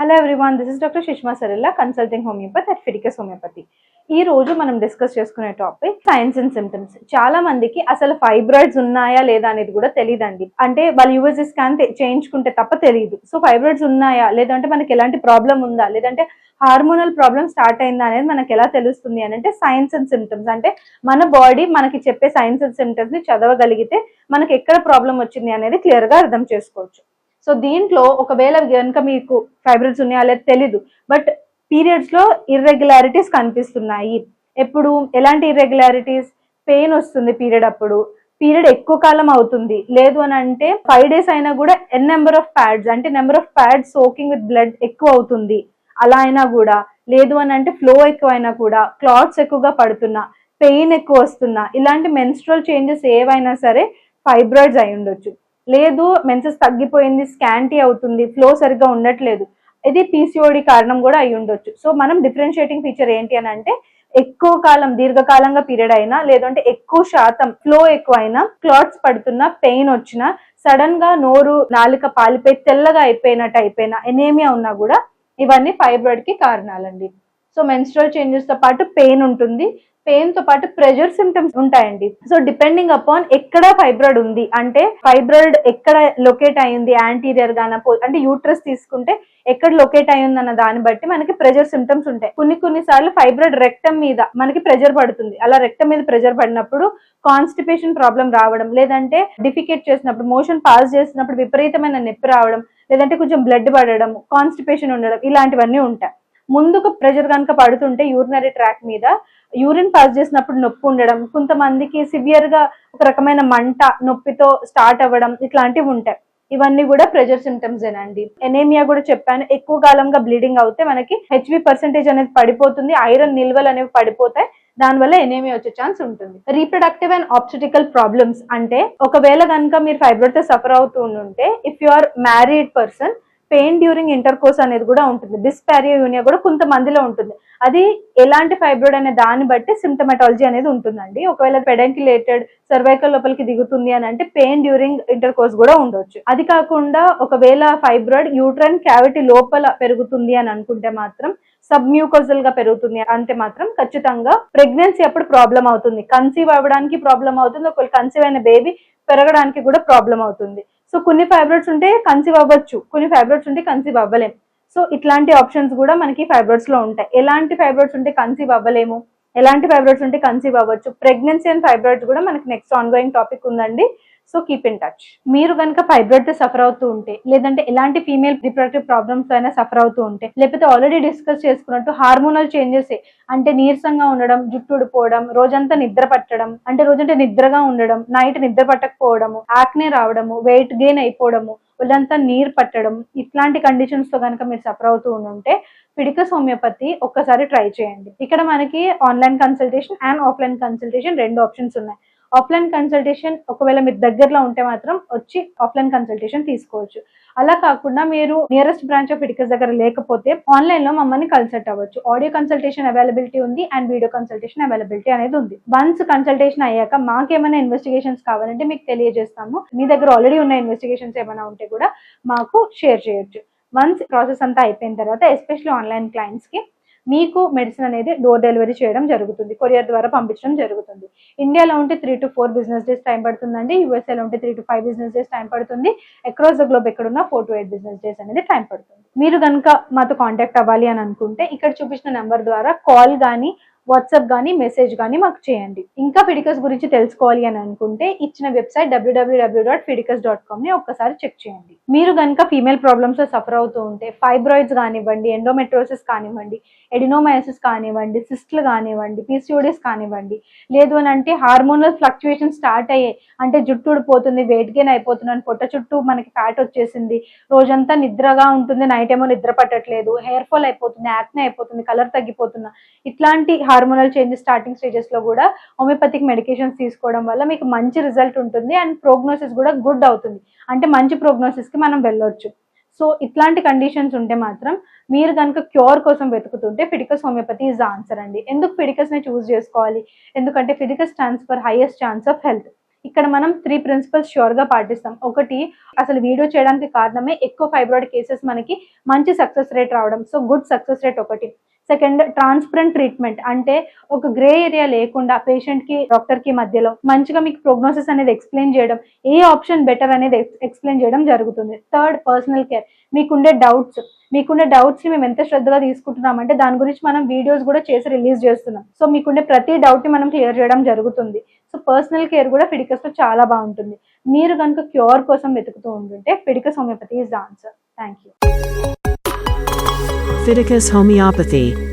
Hello everyone this is doctor Sushma Sarilla consulting homeopathy at Fiticus homeopathy ఈ రోజు మనం discuss చేసుకునే topic science and symptoms చాలా మందికి అసలు ఫైబ్రాయిడ్స్ ఉన్నాయా లేదా అనేది కూడా తెలియదండి అంటే వాళ్ళు యూఎస్జీ స్కాన్ చేయించుకుంటే తప్ప తెలియదు సో ఫైబ్రాయిడ్స్ ఉన్నాయా? లేదంటే మనకి ఎలాంటి ప్రాబ్లం ఉందా? లేదంటే హార్మోనల్ ప్రాబ్లం స్టార్ట్ అయిందా అనేది మనకి ఎలా తెలుస్తుంది అని అంటే సైన్స్ అండ్ సిమ్టమ్స్ అంటే మన బాడీ మనకి చెప్పే సైన్స్ అండ్ సిమ్టమ్స్ని చదవగలిగితే మనకి ఎక్కడ ప్రాబ్లం వచ్చింది అనేది క్లియర్గా అర్థం చేసుకోవచ్చు. సో దీంట్లో ఒకవేళ కనుక మీకు ఫైబ్రిల్స్ ఉన్నాయా లేదా తెలీదు బట్ పీరియడ్స్లో ఇర్రెగ్యులారిటీస్ కనిపిస్తున్నాయి. ఎప్పుడు? ఎలాంటి ఇర్రెగ్యులారిటీస్ పెయిన్ వస్తుంది పీరియడ్ అప్పుడు. పీరియడ్ ఎక్కువ కాలం అవుతుంది. లేదు అని అంటే ఫైవ్ డేస్ అయినా కూడా ఎన్ నెంబర్ ఆఫ్ ప్యాడ్స్ అంటే number of pads soaking with blood ఎక్కువ అవుతుంది. అలా అయినా కూడా. లేదు అని అంటే ఫ్లో ఎక్కువ అయినా కూడా. క్లాత్స్ ఎక్కువగా పడుతున్నా. పెయిన్ ఎక్కువ వస్తున్నా. ఇలాంటి మెన్స్ట్రల్ చేంజెస్ ఏవైనా సరే ఫైబ్రాయిడ్స్ అయి ఉండొచ్చు. లేదు మెన్సెస్ తగ్గిపోయింది స్కాంటీ అవుతుంది ఫ్లో సరిగ్గా ఉండట్లేదు. ఇది పీసీఓడి కారణం కూడా అయి ఉండొచ్చు. సో మనం డిఫరెన్షియేటింగ్ ఫీచర్ ఏంటి అని అంటే ఎక్కువ కాలం దీర్ఘకాలంగా పీరియడ్ అయినా లేదంటే ఎక్కువ శాతం ఫ్లో ఎక్కువ అయినా క్లాట్స్ పడుతున్నా పెయిన్ వచ్చినా సడన్గా నోరు నాలుక పాలిపోయి తెల్లగా అయిపోయినట్టు అయిపోయినా ఎనేమియా ఉన్నా కూడా ఇవన్నీ ఫైబ్రాయిడ్కి కారణాలండి. సో మెన్స్ట్రల్ చేంజెస్తో పాటు పెయిన్ ఉంటుంది. పెయిన్తో పాటు ప్రెజర్ సిమ్టమ్స్ ఉంటాయండి. సో డిపెండింగ్ అపాన్ ఎక్కడ ఫైబ్రాయిడ్ ఉంది అంటే ఫైబ్రాయిడ్ ఎక్కడ లొకేట్ అయింది యాంటీరియర్ గాన అంటే యూట్రస్ తీసుకుంటే ఎక్కడ లొకేట్ అయ్యింది అన్న దాన్ని బట్టి మనకి ప్రెజర్ సిమ్టమ్స్ ఉంటాయి. కొన్ని కొన్ని సార్లు ఫైబ్రాయిడ్ రెక్టమ్ మీద మనకి ప్రెజర్ పడుతుంది. అలా రెక్టమ్ మీద ప్రెజర్ పడినప్పుడు కాన్స్టిపేషన్ ప్రాబ్లం రావడం లేదంటే డిఫికేట్ చేసినప్పుడు మోషన్ పాస్ చేసినప్పుడు విపరీతమైన నొప్పి రావడం లేదంటే కొంచెం బ్లడ్ పడడం కాన్స్టిపేషన్ ఉండడం ఇలాంటివన్నీ ఉంటాయి. ముందుకు ప్రెషర్ కనుక పడుతుంటే యూరినరీ ట్రాక్ మీద యూరిన్ పాస్ చేసినప్పుడు నొప్పి ఉండడం కొంతమందికి సివియర్గా ఒక రకమైన మంట నొప్పితో స్టార్ట్ అవ్వడం ఇట్లాంటివి ఉంటాయి. ఇవన్నీ కూడా ప్రెషర్ సిమ్టమ్స్ ఏనండి ఎనేమియా కూడా చెప్పాను ఎక్కువ కాలంగా బ్లీడింగ్ అవుతే మనకి హెచ్బి పర్సెంటేజ్ అనేది పడిపోతుంది ఐరన్ నిల్వలు అనేవి పడిపోతాయి దానివల్ల ఎనేమియా వచ్చే ఛాన్స్ ఉంటుంది. రీప్రొడక్టివ్ అండ్ ఆప్స్టిటికల్ ప్రాబ్లమ్స్ అంటే ఒకవేళ కనుక మీరు ఫైబ్రోడ్తో తో సఫర్ అవుతూ ఉంటే if you are married person pain during intercourse అనేది కూడా ఉంటుంది. డిస్పారియో యూనియా కూడా కొంతమందిలో ఉంటుంది. అది ఎలాంటి ఫైబ్రాయిడ్ అనే దాన్ని బట్టి సిమ్టమాటాలజీ అనేది ఉంటుందండి. ఒకవేళ పెడంకిలేటెడ్ సర్వైకల్ లోపలికి దిగుతుంది అని అంటే పెయిన్ డ్యూరింగ్ ఇంటర్ కోర్స్ కూడా ఉండొచ్చు. అది కాకుండా ఒకవేళ ఫైబ్రాయిడ్ యూట్రైన్ క్యావిటీ లోపల పెరుగుతుంది అని అనుకుంటే మాత్రం సబ్మ్యూకోజల్గా పెరుగుతుంది అంటే మాత్రం ఖచ్చితంగా ప్రెగ్నెన్సీ అప్పుడు ప్రాబ్లం అవుతుంది. కన్సీవ్ అవ్వడానికి ప్రాబ్లం అవుతుంది. ఒకవేళ కన్సీవ్ అయిన బేబీ పెరగడానికి కూడా ప్రాబ్లం అవుతుంది. సో కొన్ని ఫైబ్రాయిడ్స్ ఉంటే కన్సీవ్ అవ్వచ్చు కొన్ని ఫైబ్రాయిడ్స్ ఉంటే కన్సీవ్ అవ్వలేము సో ఇట్లాంటి ఆప్షన్స్ కూడా మనకి ఫైబ్రాయిడ్స్లో ఉంటాయి. ఎలాంటి ఫైబ్రాయిడ్స్ ఉంటే కన్సీవ్ అవ్వలేము ఎలాంటి ఫైబ్రాయిడ్స్ ఉంటే కన్సీవ్ అవ్వచ్చు ప్రెగ్నెన్సీ అండ్ ఫైబ్రాయిడ్స్ కూడా మనకి నెక్స్ట్ ఆన్ గోయింగ్ టాపిక్ ఉందండి. సో కీప్ ఇన్ టచ్ మీరు కనుక ఫైబ్రాయిడ్తో సఫర్ అవుతూ ఉంటే లేదంటే ఎలాంటి ఫీమేల్ రిప్రొడక్టివ్ ప్రాబ్లమ్స్ అయినా సఫర్ అవుతూ ఉంటే లేకపోతే ఆల్రెడీ డిస్కస్ చేసుకున్నట్టు హార్మోనల్ చేంజెస్ అంటే నీరసంగా ఉండడం జుట్టు ఊడిపోవడం రోజంతా నిద్ర పట్టడం అంటే రోజంటే నిద్రగా ఉండడం నైట్ నిద్ర పట్టకపోవడము ఆక్నే రావడము వెయిట్ గెయిన్ అయిపోవడము ఒళ్ళంతా నీరు పట్టడం ఇట్లాంటి కండిషన్స్తో కనుక మీరు సఫర్ అవుతూ ఉంటే పిడికస్ హోమియోపతి ఒక్కసారి ట్రై చేయండి. ఇక్కడ మనకి online consultation and offline consultation రెండు ఆప్షన్స్ ఉన్నాయి. ఆఫ్లైన్ కన్సల్టేషన్ ఒకవేళ మీరు దగ్గరలో ఉంటే మాత్రం వచ్చి ఆఫ్లైన్ కన్సల్టేషన్ తీసుకోవచ్చు. అలా కాకుండా మీరు నియరెస్ట్ బ్రాంచ్ ఆఫ్ ఇటికస్ దగ్గర లేకపోతే ఆన్లైన్లో మమ్మల్ని కన్సల్ట్ అవ్వచ్చు. ఆడియో కన్సల్టేషన్ అవైలబిలిటీ ఉంది అండ్ వీడియో కన్సల్టేషన్ అవైలబిలిటీ అనేది ఉంది. వన్స్ కన్సల్టేషన్ అయ్యాక మాకేమైనా ఇన్వెస్టిగేషన్స్ కావాలంటే మీకు తెలియజేస్తాము. మీ దగ్గర ఆల్రెడీ ఉన్న ఇన్వెస్టిగేషన్స్ ఏమైనా ఉంటే కూడా మాకు షేర్ చేయొచ్చు. వన్స్ ప్రాసెస్ అంతా అయిపోయిన తర్వాత ఎస్పెషల్లీ ఆన్లైన్ క్లయింట్స్కి మీకు మెడిసిన్ అనేది డోర్ డెలివరీ చేయడం జరుగుతుంది. కొరియర్ ద్వారా పంపించడం జరుగుతుంది. ఇండియాలో ఉంటే three to four business days time పడుతుందండి. యూఎస్ఏలో ఉంటే three to five business days time పడుతుంది. అక్రాస్ ద గ్లోబ్ ఎక్కడున్నా four to eight business days అనేది టైం పడుతుంది. మీరు కనుక మాతో కాంటాక్ట్ అవ్వాలి అని అనుకుంటే ఇక్కడ చూపించిన నెంబర్ ద్వారా కాల్ కానీ వాట్సాప్ కానీ మెసేజ్ కానీ మాకు చేయండి. ఇంకా ఫిడికస్ గురించి తెలుసుకోవాలి అని అనుకుంటే ఇచ్చిన website WWW dot Fiticus dot కామ్ని ఒక్కసారి చెక్ చేయండి. మీరు కనుక ఫీమేల్ ప్రాబ్లమ్స్ సఫర్ అవుతూ ఉంటే ఫైబ్రాయిడ్స్ కానివ్వండి ఎండోమెట్రోసిస్ కానివ్వండి ఎడినోమయోసిస్ కానివ్వండి సిస్ట్లు కానివ్వండి పీసీఓడిస్ కానివ్వండి లేదు అని అంటే హార్మోనల్ ఫ్లక్చుయేషన్ స్టార్ట్ అయ్యే అంటే జుట్టు ఊడిపోతుంది వెయిట్ గెయిన్ అయిపోతున్నాను పొట్ట చుట్టూ మనకి ఫ్యాట్ వచ్చేసింది రోజంతా నిద్రగా ఉంటుంది నైట్ ఏమో నిద్ర పట్టట్లేదు హెయిర్ ఫాల్ అయిపోతుంది యాక్నే అయిపోతుంది కలర్ తగ్గిపోతున్నా ఇట్లాంటి హార్మోనల్ చేంజ్ స్టార్టింగ్ స్టేజెస్లో కూడా హోమియోపతిక్ మెడికేషన్స్ తీసుకోవడం వల్ల మీకు మంచి రిజల్ట్ ఉంటుంది అండ్ ప్రోగ్నోసిస్ కూడా గుడ్ అవుతుంది. అంటే మంచి ప్రోగ్నోసిస్కి మనం వెళ్ళొచ్చు. సో ఇట్లాంటి కండిషన్స్ ఉంటే మాత్రం మీరు కనుక క్యూర్ కోసం వెతుకుతుంటే ఫిడికస్ హోమియోపతి ఈజ్ ఆన్సర్ అండి. ఎందుకు ఫిడికస్ని చూస్ చేసుకోవాలి? ఎందుకంటే Fiticus stands for highest chance of health ఇక్కడ మనం త్రీ ప్రిన్సిపల్స్ ష్యూర్గా పాటిస్తాం. ఒకటి అసలు వీడియో చేయడానికి కారణమే ఎక్కువ ఫైబ్రాయిడ్ కేసెస్ మనకి మంచి సక్సెస్ రేట్ రావడం. సో గుడ్ సక్సెస్ రేట్ ఒకటి. సెకండ్ ట్రాన్స్పరెంట్ ట్రీట్మెంట్ అంటే ఒక గ్రే ఏరియా లేకుండా పేషెంట్కి డాక్టర్కి మధ్యలో మంచిగా మీకు ప్రోగ్నోసిస్ అనేది ఎక్స్ప్లెయిన్ చేయడం ఏ ఆప్షన్ బెటర్ అనేది ఎక్స్ప్లెయిన్ చేయడం జరుగుతుంది. థర్డ్ పర్సనల్ కేర్ మీకుండే డౌట్స్ మీకుండే డౌట్స్ని మేము ఎంత శ్రద్ధగా తీసుకుంటున్నాం అంటే దాని గురించి మనం వీడియోస్ కూడా చేసి రిలీజ్ చేస్తున్నాం. సో మీకుండే ప్రతి డౌట్ని మనం క్లియర్ చేయడం జరుగుతుంది. సో పర్సనల్ కేర్ కూడా ఫిడికస్లో చాలా బాగుంటుంది. మీరు కనుక క్యూర్ కోసం వెతుకుతూ ఉంటుంటే Fiticus homeopathy is the answer thank you Fiticus Homeopathy